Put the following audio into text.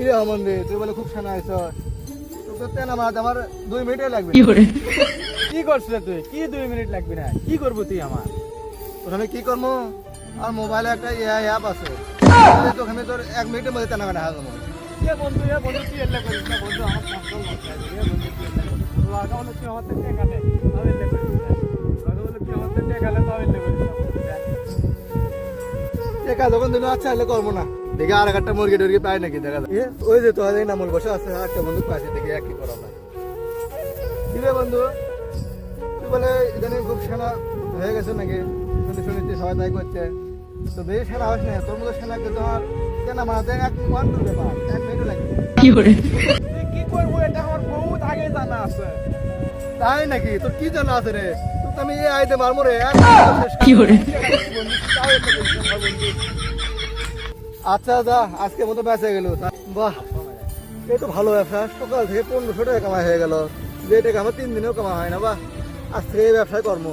কি রে অমন রে তুই বলে খুব সানা আইস তো তো তেনা মাছ আমার দুই মিনিটে লাগবে। কি করছিস তুই? কি দুই মিনিট লাগবে না? কি করব তুই আমার? প্রথমে কি করব আর মোবাইলে একটা এআই অ্যাপ আছে। তো ওখানে তোর এক মিনিটের মধ্যে তেনা কাটা হাজার বন্ধু এ বন্ধু তুই এলে করিস না। বন্ধু আমার কন্ট্রোল করতে হবে বন্ধু তুই আমার থেকে টেকালে তাও এলে করিস। একা যখন দিন আচ্ছা হলে করব না। দেখি আর একটা মুরগি টুরগি পাই নাকি দেখা যায় ওই যে তো এই নামল বসে আছে একটা বন্ধু পাইছে দেখি এক কি করা কি রে বন্ধু? তুই বলে ইদানিং খুব সেনা হয়ে গেছে নাকি? শুনে শুনেছি সবাই তাই করছে। তো বেশি সেনা হস না তোর মতো সেনাকে তোমার কেন মানাতে এক ওয়ান টু ব্যাপার এক মিনিট লাগবে তুই কি করব এটা আমার বহুত আগে জানা আছে। তাই নাকি? তোর কি জানা আছে রে? তুই তো আমি এই আইতে মারমো রে কি করে বন্ধু তাও এলে করিস না বন্ধু আচ্ছা দা আজকে মতো বেঁচে গেল। বাহ, এই তো ভালো ব্যবসা। সকাল থেকে পনেরোশো টাকা কামাই হয়ে গেল। যে টাকা আমার তিন দিনেও কামা হয় না, বাহ। আজ থেকে এই ব্যবসায় কর্ম।